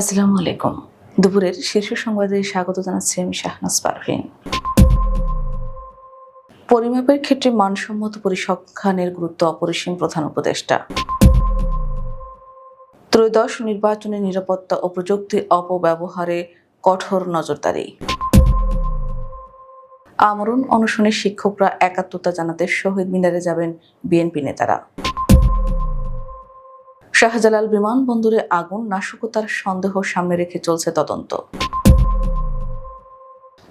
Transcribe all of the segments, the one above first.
আসসালামু আলাইকুম। দুপুরের শীর্ষ সংবাদে স্বাগত জানাচ্ছি আমি শাহনাজ পারভিন। পরিমাপের ক্ষেত্রে মানসম্মত পরিসংখ্যানের গুরুত্ব অপরিসীম প্রধান উপদেষ্টা। ত্রয়োদশ নির্বাচনে নিরাপত্তা ও প্রযুক্তি অপব্যবহারে কঠোর নজরদারি। আমরণ অনশনের শিক্ষকরা একাত্মতা জানাতে শহীদ মিনারে যাবেন বিএনপি নেতারা। শাহজালাল বিমানবন্দরে আগুন, নাশকতার সন্দেহ সামনে রেখে চলছে তদন্ত।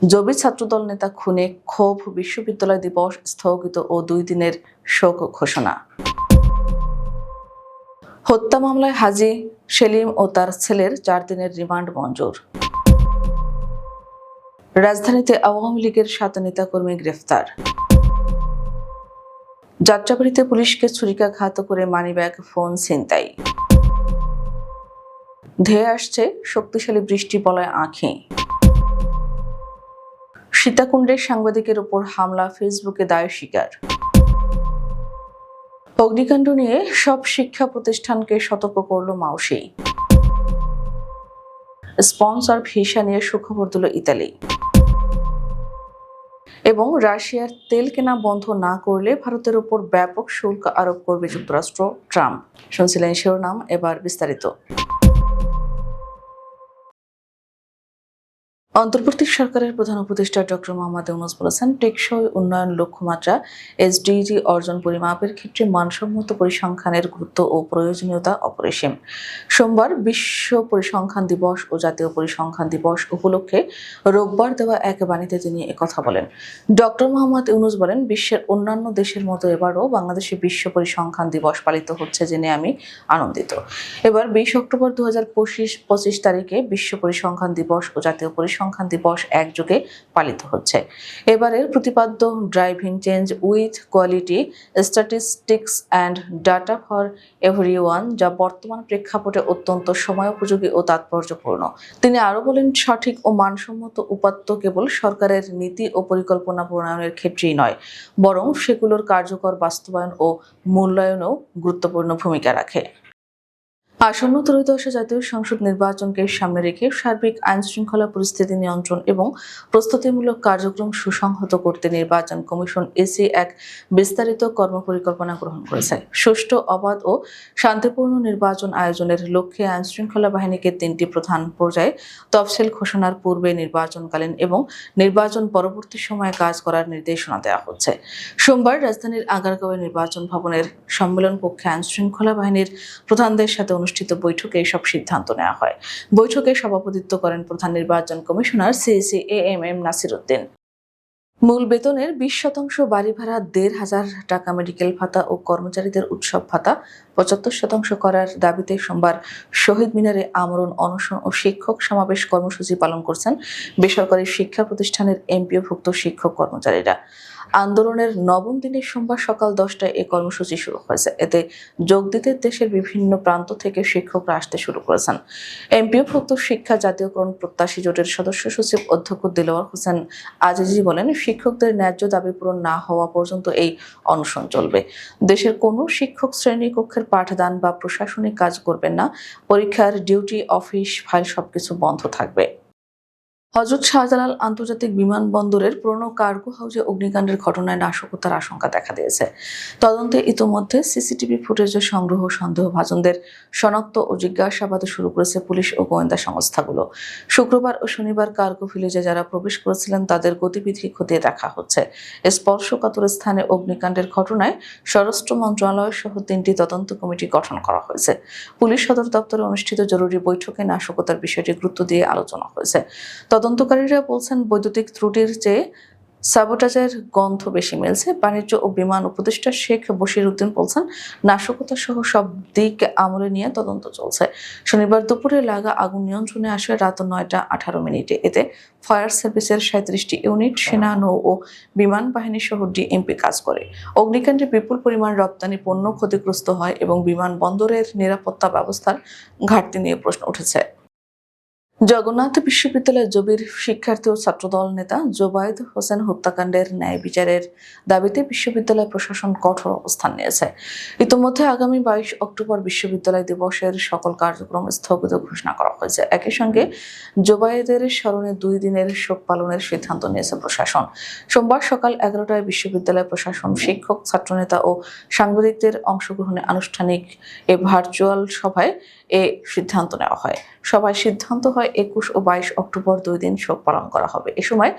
জবি ছাত্রদল নেতা খুনে ক্ষোভ, বিশ্ববিদ্যালয় দিবস স্থগিত ও দুই দিনের শোক ঘোষণা। হত্যা মামলায় হাজি সেলিম ও তার ছেলের চার দিনের রিমান্ড মঞ্জুর। রাজধানীতে আওয়ামী লীগের সাত নেতাকর্মী গ্রেফতার। যাত্রাবাড়িতে পুলিশকে ছুরিকাঘাত করে মানিব্যাগ, ফোন, ছিনতাই। ধেয়ে আসছে শক্তিশালী বৃষ্টি বলয় আঁখে। সীতাকুণ্ডের সাংবাদিকের উপর হামলা, ফেসবুকে দায় স্বীকার অগ্নিকাণ্ড নিয়ে সব শিক্ষা প্রতিষ্ঠানকে সতর্ক করল মাউসি। স্পন্সর ভিসা নিয়ে সুখবর দিল ইতালি। এবং রাশিয়ার তেল কেনা বন্ধ না করলে ভারতের উপর ব্যাপক শুল্ক আরোপ করবে যুক্তরাষ্ট্র ট্রাম্প। শুনছিলেন শিরোনাম, এবার বিস্তারিত। অন্তর্বর্তী সরকারের প্রধান উপদেষ্টা ডক্টর মোহাম্মদ ইউনুস বলেছেন, টেকসই উন্নয়ন লক্ষ্যমাত্রা, এসডিজি অর্জন পরিমাপের ক্ষেত্রে মানসম্মত পরিসংখ্যানের গুরুত্ব ও প্রয়োজনীয়তা অপরিসীম। সোমবার বিশ্ব পরিসংখ্যান দিবস ও জাতীয় পরিসংখ্যান দিবস উপলক্ষে রোববার দেওয়া এক বাণীতে তিনি একথা বলেন। ডক্টর মোহাম্মদ ইউনুস বলেন, বিশ্বের অন্যান্য দেশের মতো এবারও বাংলাদেশে বিশ্ব পরিসংখ্যান দিবস পালিত হচ্ছে জেনে আমি আনন্দিত। এবার বিশ অক্টোবর দু হাজার পঁচিশ তারিখে বিশ্ব পরিসংখ্যান দিবস ও জাতীয় পরিসংখ্যান দিবস একযোগে পালিত হচ্ছে। এবারের প্রতিপাদ্য, driving change with quality, statistics and data for everyone যা বর্তমান প্রেক্ষাপটে অত্যন্ত সময়োপযোগী ও তাৎপর্যপূর্ণ। তিনি আরও বলেন, সঠিক ও মানসম্মত উপাত্ত কেবল সরকারের নীতি ও পরিকল্পনা প্রণয়নের ক্ষেত্রেই নয়, বরং সেগুলোর কার্যকর বাস্তবায়ন ও মূল্যায়নেও গুরুত্বপূর্ণ ভূমিকা রাখে। আসন্ন ত্রয়োদশ জাতীয় সংসদ নির্বাচনকে সামনে রেখে সার্বিক আইন শৃঙ্খলা পরিস্থিতি নিয়ন্ত্রণ এবং প্রস্তুতিমূলক কার্যক্রম সুসংহত করতে নির্বাচন কমিশন এসি এক বিস্তারিত কর্মপরিকল্পনা গ্রহণ করেছে। সুষ্ঠু, অবাধ ও শান্তিপূর্ণ নির্বাচন আয়োজনের লক্ষ্যে আইন শৃঙ্খলা বাহিনীকে তিনটি প্রধান পর্যায়ে তফসিল ঘোষণার পূর্বে নির্বাচনকালীন এবং নির্বাচন পরবর্তী সময়ে কাজ করার নির্দেশনা দেওয়া হচ্ছে। সোমবার রাজধানীর আগারগাঁওয়ে নির্বাচন ভবনের সম্মেলন কক্ষে আইন শৃঙ্খলা বাহিনীর প্রধানদের সাথে অনুষ্ঠিত বৈঠকে এসব সিদ্ধান্ত নেওয়া হয়। বৈঠকে সভাপতিত্ব করেন প্রধান নির্বাচন commissioner CEC A M M Nasir Uddin মূল বেতনের বিশ শতাংশ বাড়ি ভাড়া, দেড় হাজার টাকা মেডিকেল ভাতা ও কর্মচারীদের উৎসব ভাতা, পঁচাত্তর শতাংশ করার দাবিতে সোমবার শহীদ মিনারে আমরণ, অনশন ও শিক্ষক সমাবেশ কর্মসূচি পালন করছেন বেসরকারি শিক্ষা প্রতিষ্ঠানের এমপিওভুক্ত শিক্ষক কর্মচারীরা। আন্দোলনের নবম দিনের সোমবার সকাল দশটায় এই কর্মসূচি শুরু হয়েছে। এতে যোগ দিতে দেশের বিভিন্ন প্রান্ত থেকে শিক্ষকরা আসতে শুরু করেছেন। এমপিওভুক্ত শিক্ষা জাতীয়করণ প্রত্যাশী জোটের সদস্য সচিব অধ্যক্ষ দিলওয়ার হোসেন আজিজি বলেন, শিক্ষকদের ন্যায্য দাবি পূরণ না হওয়া পর্যন্ত এই অনশন চলবে। দেশের কোনো শিক্ষক শ্রেণি কক্ষের পাঠদান বা প্রশাসনিক কাজ করবেন না। পরীক্ষার ডিউটি, অফিস, ফাইল সবকিছু বন্ধ থাকবে। হজরত শাহজালাল আন্তর্জাতিক বিমানবন্দরের পুরনো কার্গো হাউসে অগ্নিকাণ্ডের ঘটনায় নাশকতার আশঙ্কা দেখা দিয়েছে। তদন্তে ইতোমধ্যে সিসিটিভি ফুটেজের সংগ্রহ সন্দেহভাজনদের শনাক্ত ও জিজ্ঞাসাবাদ শুরু করেছে পুলিশ ও গোয়েন্দা সংস্থাগুলো। শুক্রবার ও শনিবার কার্গো ভিলেজে যারা প্রবেশ করেছিলেন, তাদের গতিবিধি খতিয়ে দেখা হচ্ছে। স্পর্শকাতর স্থানে অগ্নিকাণ্ডের ঘটনায় স্বরাষ্ট্র মন্ত্রণালয় সহ তিনটি তদন্ত কমিটি গঠন করা হয়েছে। পুলিশ সদর দপ্তরে অনুষ্ঠিত জরুরি বৈঠকে নাশকতার বিষয়টি গুরুত্ব দিয়ে আলোচনা হয়েছে। তদন্তকারীরা বলছেন বৈদ্যুতিক ত্রুটির চেয়ে সাবোটাজের গন্ধ বেশি মিলছে। বাণিজ্য ও বিমান উপদেষ্টা শেখ বশির উদ্দিন বলছেন, নাশকতা সহ সব দিক আমলে নিয়ে তদন্ত চলছে। শনিবার দুপুরে লাগা আগুন নিয়ন্ত্রণে আসে রাত নয়টা আঠারো মিনিটে। এতে ফায়ার সার্ভিসের সাঁত্রিশটি ইউনিট, সেনা, নৌ ও বিমান বাহিনী সহ ডিএমপি কাজ করে। অগ্নিকাণ্ডে বিপুল পরিমাণ রপ্তানি পণ্য ক্ষতিগ্রস্ত হয় এবং বিমানবন্দরের নিরাপত্তা ব্যবস্থার ঘাটতি নিয়ে প্রশ্ন উঠেছে। জগন্নাথ বিশ্ববিদ্যালয়ের জবির শিক্ষার্থী ও ছাত্রদল নেতা জোবায়দ হোসেন হত্যাকাণ্ডের ন্যায় বিচারের দাবিতে বিশ্ববিদ্যালয় প্রশাসন কঠোর অবস্থান নিয়েছে। ইতোমধ্যে আগামী বাইশ অক্টোবর বিশ্ববিদ্যালয় দিবসের সকল কার্যক্রম স্থগিত ঘোষণা করা হয়েছে। একই সঙ্গে জোবায়েদের স্মরণে দুই দিনের শোক পালনের সিদ্ধান্ত নিয়েছে প্রশাসন। সোমবার সকাল এগারোটায় বিশ্ববিদ্যালয় প্রশাসন শিক্ষক, ছাত্রনেতা ও সাংবাদিকদের অংশগ্রহণে আনুষ্ঠানিক এ ভার্চুয়াল সভায় এ সিদ্ধান্ত নেওয়া হয়। সভায় সিদ্ধান্ত হয় একুশ ও বাইশ অক্টোবর দুই দিন শোক পালন করা হবে। এ সময়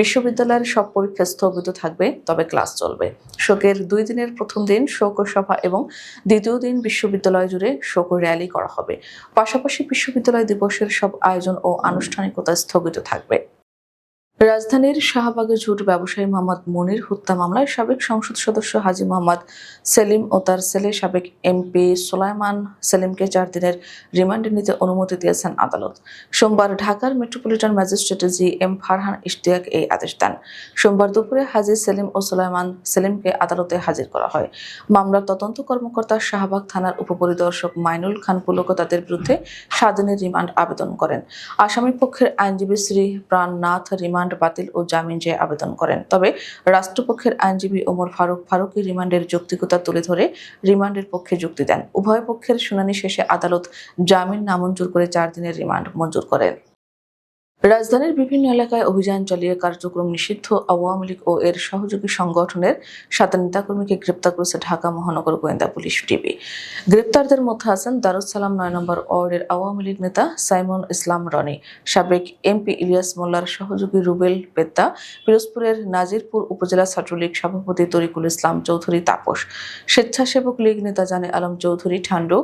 বিশ্ববিদ্যালয়ের সব পরীক্ষা স্থগিত থাকবে, তবে ক্লাস চলবে। শোকের দুই দিনের প্রথম দিন শোক সভা এবং দ্বিতীয় দিন বিশ্ববিদ্যালয় জুড়ে শোক র্যালি করা হবে। পাশাপাশি বিশ্ববিদ্যালয় দিবসের সব আয়োজন ও আনুষ্ঠানিকতা স্থগিত থাকবে। রাজধানীর শাহবাগে ঝুট ব্যবসায়ী মোহাম্মদ মনির হত্যা মামলায় সাবেক সংসদ সদস্য হাজি মোহাম্মদ সেলিম ও তার ছেলে সাবেক এমপি সোলাইমান সেলিমকে চার দিনের রিমান্ডে নিতে অনুমতি দিয়েছেন আদালত। সোমবার ঢাকার metropolitan magistrate G M Farhan Ishtiaq এই আদেশ দেন। সোমবার দুপুরে হাজি সেলিম ও সোলাইমান সেলিমকে আদালতে হাজির করা হয়। মামলার তদন্ত কর্মকর্তা শাহবাগ থানার উপপরিদর্শক মাইনুল খান পুলক তাদের বিরুদ্ধে সাত দিনের রিমান্ড আবেদন করেন। আসামি পক্ষের আইনজীবী শ্রী প্রাণনাথ রিমান্ড বাতিল ও জামিন চেয়ে আবেদন করেন। তবে রাষ্ট্রপক্ষের আইনজীবী ওমর ফারুক ফারুকি রিমান্ডের যৌক্তিকতা তুলে ধরে রিমান্ডের পক্ষে যুক্তি দেন। উভয় পক্ষের শুনানি শেষে আদালত জামিন নামঞ্জুর করে চার দিনের রিমান্ড মঞ্জুর করেন। রাজধানীর বিভিন্ন এলাকায় অভিযান চালিয়ে কার্যক্রম নিষিদ্ধ আওয়ামী লীগ ও এর সহযোগী সংগঠনের সাত নেতাকর্মীকে গ্রেপ্তার করেছে ঢাকা মহানগর গোয়েন্দা পুলিশ টিভি গ্রেপ্তারদের মধ্যে আছেন দারুসালাম নয় নম্বর ওয়ার্ডের আওয়ামী লীগ নেতা সাইমন ইসলাম রনি, সাবেক এমপি ইলিয়াস মোল্লার সহযোগী রুবেল পেত্তা পিরোজপুরের নাজিরপুর উপজেলা ছাত্রলীগ সভাপতি তরিকুল ইসলাম চৌধুরী তাপস, স্বেচ্ছাসেবক লীগ নেতা জানে আলম চৌধুরী ঠান্ডু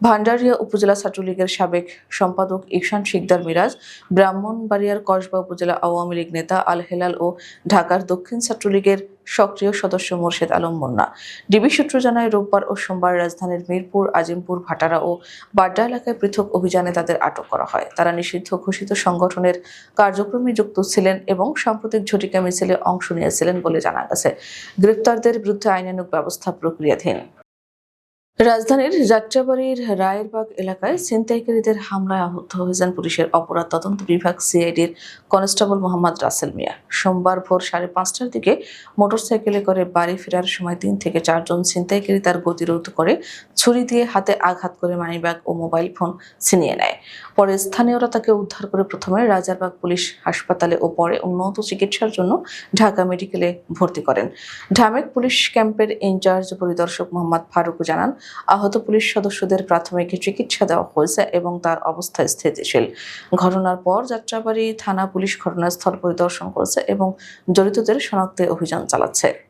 ভান্ডারিয়া উপজেলা ছাত্রলীগের সাবেক সম্পাদক ইকশান শিকদার মিরাজ, ব্রাহ্মণবাড়িয়ার কসবা উপজেলা আওয়ামী লীগ নেতা আল হেলাল ও ঢাকার দক্ষিণ ছাত্রলীগের সক্রিয় সদস্য মোর্শেদ আলম মুন্না। ডিবি সূত্র জানায়, রোববার ও সোমবার রাজধানীর মিরপুর, আজিমপুর, ভাটারা ও বাড্ডা এলাকায় পৃথক অভিযানে তাদের আটক করা হয়। তারা নিষিদ্ধ ঘোষিত সংগঠনের কার্যক্রমে যুক্ত ছিলেন এবং সাম্প্রতিক ঝটিকা মিছিলে অংশ নিয়েছিলেন বলে জানা গেছে। গ্রেপ্তারদের বিরুদ্ধে আইনানুগ ব্যবস্থা প্রক্রিয়াধীন। রাজধানীর যাত্রাবাড়ির রায়েরবাগ এলাকায় ছিনতাইকারীদের হামলায় আহত হয়েছেন পুলিশের অপরাধ তদন্ত বিভাগ সিআইডির কনস্টেবল মোহাম্মদ রাসেল মিয়া। সোমবার ভোর সাড়ে পাঁচটার দিকে মোটরসাইকেলে করে বাড়ি ফেরার সময় তিন থেকে চারজন ছিনতাইকারী তার গতিরোধ করে ছুরি দিয়ে হাতে আঘাত করে মানিব্যাগ ও মোবাইল ফোন ছিনিয়ে নেয়। পরে স্থানীয়রা তাকে উদ্ধার করে প্রথমে রাজারবাগ পুলিশ হাসপাতালে ও পরে উন্নত চিকিৎসার জন্য ঢাকা মেডিকেলে ভর্তি করেন। ঢামেক পুলিশ ক্যাম্পের ইনচার্জ পরিদর্শক মোহাম্মদ ফারুক জানান আহত পুলিশ সদস্যদের প্রাথমিক চিকিৎসা দেওয়া হয়েছে এবং তার অবস্থা স্থিতিশীল। ঘটনার পর যাত্রাবাড়ি থানা পুলিশ ঘটনাস্থল পরিদর্শন করেছে এবং জড়িতদের শনাক্তে অভিযান চালাচ্ছে।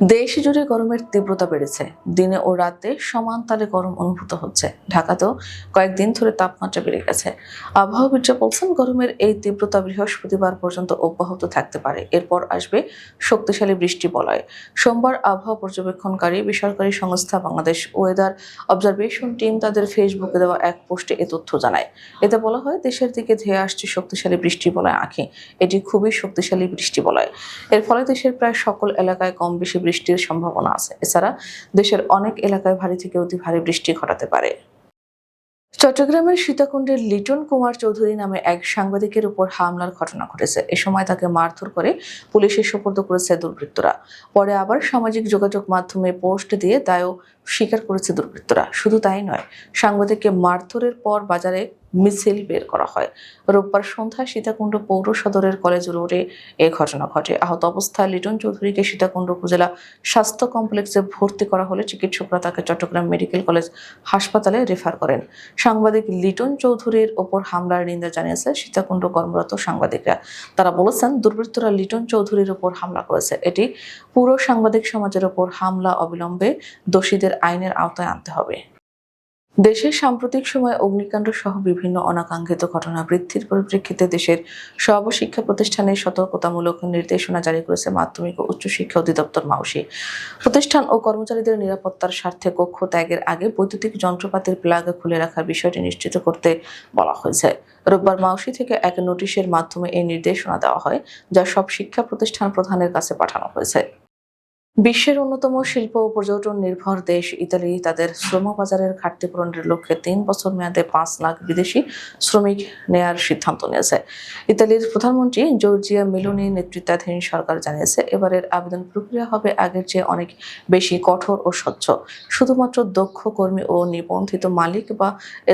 দেশ জুড়ে গরমের তীব্রতা বেড়েছে। দিনে ও রাতে সমান তালে গরম অনুভূত হচ্ছে। ঢাকাতেও কয়েকদিন ধরে তাপমাত্রা বেড়ে গেছে। আবহাওয়াবিদরা বলছেন, গরমের এই তীব্রতা বৃহস্পতিবার পর্যন্ত অব্যাহত থাকতে পারে। এরপর আসবে শক্তিশালী বৃষ্টি বলয়। সোমবার আবহাওয়া পর্যবেক্ষণকারী বেসরকারি সংস্থা বাংলাদেশ ওয়েদার অবজারভেশন টিম তাদের ফেসবুকে দেওয়া এক পোস্টে এ তথ্য জানায়। এতে বলা হয়, দেশের দিকে ধেয়ে আসছে শক্তিশালী বৃষ্টি বলয় আঁখি। এটি খুবই শক্তিশালী বৃষ্টি বলয়। এর ফলে দেশের প্রায় সকল এলাকায় কম বেশি বৃষ্টির সম্ভাবনা আছে। এছাড়া দেশের অনেক এলাকায় ভারী থেকে অতি ভারী বৃষ্টি ঘটাতে পারে। চট্টগ্রামের সীতাকুণ্ডের লিটন কুমার চৌধুরী নামে এক সাংবাদিকের উপর হামলার ঘটনা ঘটেছে। এ সময় তাকে মারধর করে পুলিশে সোপর্দ করেছে দুর্বৃত্তরা। পরে আবার সামাজিক যোগাযোগ মাধ্যমে পোস্ট দিয়ে দায়ও স্বীকার করেছে দুর্বৃত্তরা। শুধু তাই নয়, সাংবাদিককে মারধরের পর বাজারে মিছিল বের করা হয়। রোববার সন্ধ্যায় সীতাকুণ্ড পৌর সদরের কলেজ রোডে এ ঘটনা ঘটে। আহত অবস্থায় লিটন চৌধুরীকে সীতাকুণ্ড উপজেলা স্বাস্থ্য কমপ্লেক্সে ভর্তি করা হলে চিকিৎসকরা তাকে চট্টগ্রাম মেডিকেল কলেজ হাসপাতালে রেফার করেন। সাংবাদিক লিটন চৌধুরীর ওপর হামলার নিন্দা জানিয়েছে সীতাকুণ্ড কর্মরত সাংবাদিকরা। তারা বলেছেন, দুর্বৃত্তরা লিটন চৌধুরীর ওপর হামলা করেছে। এটি পুরো সাংবাদিক সমাজের ওপর হামলা অবিলম্বে দোষীদের আইনের আওতায় আনতে হবে। দেশের সাম্প্রতিক সময়ে অগ্নিকাণ্ড সহ বিভিন্ন অনাকাঙ্ক্ষিত ঘটনা বৃদ্ধির পরিপ্রেক্ষিতে দেশের সব শিক্ষা প্রতিষ্ঠানে সতর্কতামূলক নির্দেশনা জারি করেছে মাধ্যমিক ও উচ্চশিক্ষা অধিদপ্তর মাউসি। প্রতিষ্ঠান ও কর্মচারীদের নিরাপত্তার স্বার্থে কক্ষ ত্যাগের আগে বৈদ্যুতিক যন্ত্রপাতির প্লাগ খুলে রাখার বিষয়টি নিশ্চিত করতে বলা হয়েছে। রোববার মাউসি থেকে এক নোটিশের মাধ্যমে এই নির্দেশনা দেওয়া হয়, যা সব শিক্ষা প্রতিষ্ঠান প্রধানের কাছে পাঠানো হয়েছে। বিশ্বের অন্যতম শিল্প ও পর্যটন নির্ভর দেশ ইতালি। তাদের শ্রম বাজারের ঘাটতি পূরণের লক্ষ্যে তিন বছর মেয়াদে পাঁচ লাখ বিদেশি শ্রমিক নেয়ার সিদ্ধান্ত নিয়েছে। ইতালির প্রধানমন্ত্রী জর্জিয়া মেলোনি নেতৃত্বাধীন সরকার জানিয়েছে, এবারের আবেদন প্রক্রিয়া হবে আগের চেয়ে অনেক বেশি কঠোর ও স্বচ্ছ। শুধুমাত্র দক্ষ কর্মী ও নিবন্ধিত মালিক বা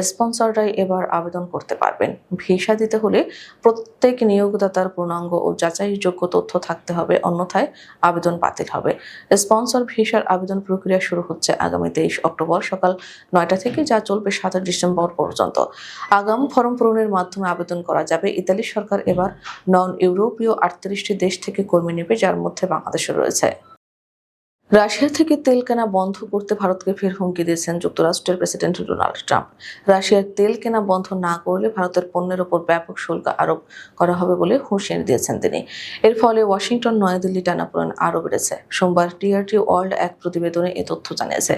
স্পন্সররাই এবার আবেদন করতে পারবেন। ভিসা দিতে হলে প্রত্যেক নিয়োগদাতার পূর্ণাঙ্গ ও যাচাইযোগ্য তথ্য থাকতে হবে, অন্যথায় আবেদন বাতিল হবে। স্পন্সর ভিসার আবেদন প্রক্রিয়া শুরু হচ্ছে আগামী তেইশ অক্টোবর সকাল নয়টা থেকে, যা চলবে সাতাশ ডিসেম্বর পর্যন্ত। আগাম ফর্ম পূরণের মাধ্যমে আবেদন করা যাবে। ইতালি সরকার এবার নন ইউরোপীয় আটত্রিশটি দেশ থেকে কর্মী নেবে, যার মধ্যে বাংলাদেশও রয়েছে। রাশিয়া থেকে তেল কেনা বন্ধ করতে ভারতকে ফের হুমকি দিয়েছেন যুক্তরাষ্ট্রের প্রেসিডেন্ট ডোনাল্ড ট্রাম্প। রাশিয়ার তেল কেনা বন্ধ না করলে ভারতের পণ্যের ওপর ব্যাপক শুল্ক আরোপ করা হবে বলে হুঁশিয়ারি দিয়েছেন তিনি। এর ফলে ওয়াশিংটন, নয়াদিল্লি টানাপোড়েন আরও বেড়েছে। সোমবার টিআরটি ওয়ার্ল্ড এক প্রতিবেদনে এ তথ্য জানিয়েছে।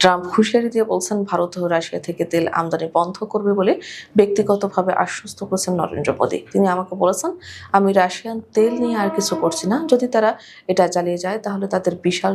ট্রাম্প হুঁশিয়ারি দিয়ে বলছেন, ভারত ও রাশিয়া থেকে তেল আমদানি বন্ধ করবে বলে ব্যক্তিগতভাবে আশ্বস্ত করেছেন নরেন্দ্র মোদী। তিনি আমাকে বলেছেন, আমি রাশিয়ান তেল নিয়ে আর কিছু করছি না। যদি তারা এটা চালিয়ে যায়, তাহলে তাদের বিশাল